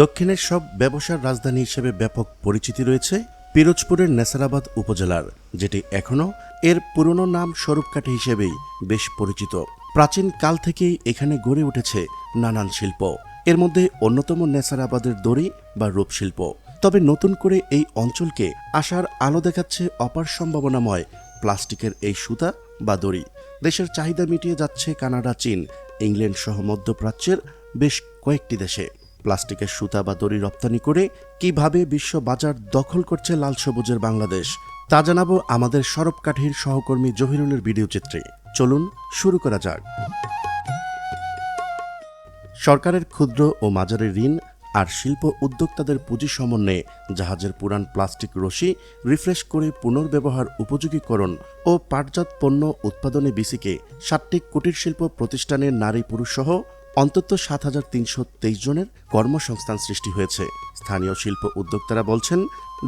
দক্ষিণের সব ব্যবসার রাজধানী হিসেবে ব্যাপক পরিচিতি রয়েছে পিরোজপুরের নেসারাবাদ উপজেলার, যেটি এখনও এর পুরনো নাম স্বরূপকাঠি হিসেবেই বেশ পরিচিত। প্রাচীন কাল থেকেই এখানে গড়ে উঠেছে নানান শিল্প। এর মধ্যে অন্যতম নেসারাবাদের দড়ি বা রূপশিল্প। তবে নতুন করে এই অঞ্চলকে আসার আলো দেখাচ্ছে অপার সম্ভাবনাময় প্লাস্টিকের এই সুতা বা দড়ি। দেশের চাহিদা মিটিয়ে যাচ্ছে কানাডা, চীন, ইংল্যান্ড সহ মধ্যপ্রাচ্যের বেশ কয়েকটি দেশে। প্লাস্টিকের সুতা বা দড়ি রপ্তানি করে কীভাবে বিশ্ব বাজার দখল করছে লাল সবুজের বাংলাদেশ, তা জানাব আমাদের সরবকাঠির সহকর্মী জহিরুলের ভিডিও চিত্রে। চলুন শুরু করা যাক। সরকারের ক্ষুদ্র ও মাঝারি ঋণ আর শিল্প উদ্যোক্তাদের পুঁজি সমন্বয়ে জাহাজের পুরান প্লাস্টিক রশি রিফ্রেশ করে পুনর্ব্যবহার উপযোগীকরণ ও পাটজাত পণ্য উৎপাদনে বিসিকে সাতটি কুটির শিল্প প্রতিষ্ঠানের নারী পুরুষ সহ অন্তত সাত হাজার তিনশো তেইশ জনের কর্মসংস্থান সৃষ্টি হয়েছে। স্থানীয় শিল্প উদ্যোক্তারা বলছেন,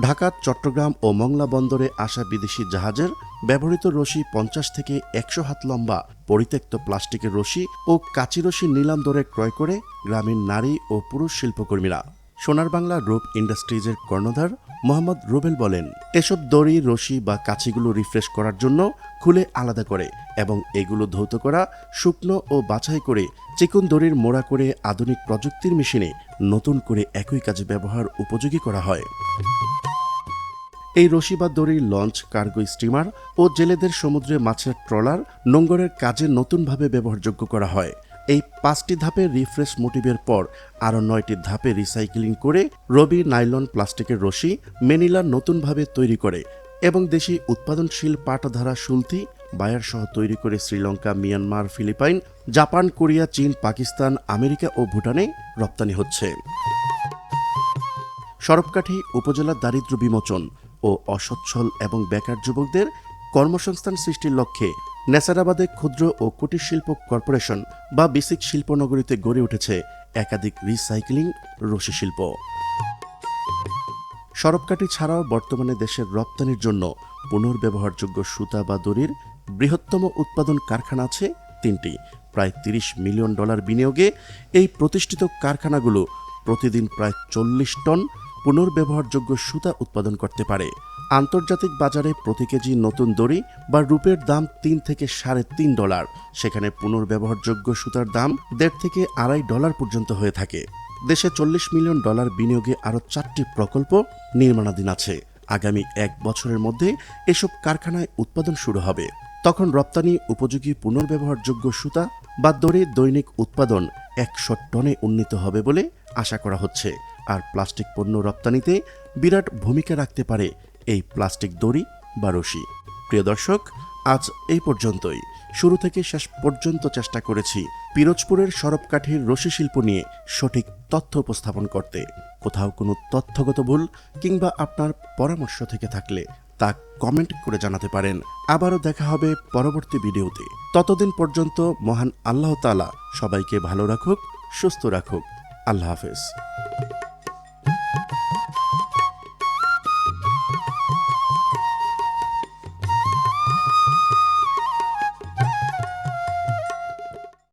ঢাকা, চট্টগ্রাম ও মংলা বন্দরে আসা বিদেশি জাহাজের ব্যবহৃত রশি পঞ্চাশ থেকে একশো হাত লম্বা, পরিত্যক্ত প্লাস্টিকের রশি ও কাঁচি রশি নিলাম দরে ক্রয় করে গ্রামীণ নারী ও পুরুষ শিল্পকর্মীরা। সোনার বাংলা রূপ ইন্ডাস্ট্রিজের কর্ণধার মোহাম্মদ রুবেল বলেন, এসব দড়ি, রশি বা কাছিগুলো রিফ্রেশ করার জন্য খুলে আলাদা করে এবং এগুলো ধৌত করা, শুকনো ও বাছাই করে চিকন দড়ির মোড়া করে আধুনিক প্রযুক্তির মেশিনে নতুন করে একই কাজে ব্যবহার উপযোগী করা হয়। এই রশি বা দড়ির লঞ্চ কার্গো স্টিমার ও জেলেদের সমুদ্রে মাছের ট্রলার নোঙ্গরের কাজে নতুনভাবে ব্যবহারযোগ্য করা হয়। এই পাঁচটি ধাপে রিফ্রেশ মোটিভের পর আরও নয়টি ধাপে রিসাইক্লিং করে রবি নাইলন প্লাস্টিকের রশি মেনিলা নতুনভাবে তৈরি করে এবং দেশি উৎপাদনশীল পাটধারা সুলতি বায়ার সহ তৈরি করে Sri Lanka, Myanmar, Philippine, Japan, Korea, চীন, পাকিস্তান, আমেরিকা ও ভুটানে রপ্তানি হচ্ছে। সরবকাঠি উপজেলার দারিদ্র বিমোচন ও অসচ্ছল এবং বেকার যুবকদের কর্মসংস্থান সৃষ্টির লক্ষ্যে নেসারাবাদে ক্ষুদ্র ও কুটির শিল্প কর্পোরেশন বা বিসিক শিল্পনগরীতে গড়ে উঠেছে একাধিক রিসাইক্লিং রশি শিল্প। সরবকাঠি ছাড়াও বর্তমানে দেশের রপ্তানির জন্য পুনর্ব্যবহারযোগ্য সুতা বা দড়ির বৃহত্তম উৎপাদন কারখানা আছে তিনটি। প্রায় তিরিশ মিলিয়ন ডলার বিনিয়োগে এই প্রতিষ্ঠিত কারখানাগুলো প্রতিদিন প্রায় চল্লিশ টন পুনর্ব্যবহারযোগ্য সুতা উৎপাদন করতে পারে। আন্তর্জাতিক বাজারে প্রতি কেজি নতুন দড়ি বা রূপের দাম তিন থেকে সাড়ে তিন ডলার। সেখানে পুনর্ব্যবহারযোগ্য সুতার দাম দেড় থেকে আড়াই ডলার পর্যন্ত হয়ে থাকে। দেশে চল্লিশ মিলিয়ন ডলার বিনিয়োগে আরও চারটি প্রকল্প নির্মাণাধীন আছে। আগামী এক বছরের মধ্যে এসব কারখানায় উৎপাদন শুরু হবে। তখন রপ্তানি উপযোগী পুনর্ব্যবহারযোগ্য সুতা বা দড়ি দৈনিক উৎপাদন একশো টনে উন্নীত হবে বলে আশা করা হচ্ছে। আর প্লাস্টিক পণ্য রপ্তানিতে বিরাট ভূমিকা রাখতে পারে এই প্লাস্টিক দড়ি বা রশি। প্রিয় দর্শক, আজ এই পর্যন্তই। শুরু থেকে শেষ পর্যন্ত চেষ্টা করেছি পিরোজপুরের সরবকাঠির রশি শিল্প নিয়ে সঠিক তথ্য উপস্থাপন করতে। কোথাও কোনো তথ্যগত ভুল কিংবা আপনার পরামর্শ থেকে থাকলে তা কমেন্ট করে জানাতে পারেন। আবারও দেখা হবে পরবর্তী ভিডিওতে। ততদিন পর্যন্ত মহান আল্লাহ তালা সবাইকে ভালো রাখুক, সুস্থ রাখুক। আল্লাহ হাফেজ।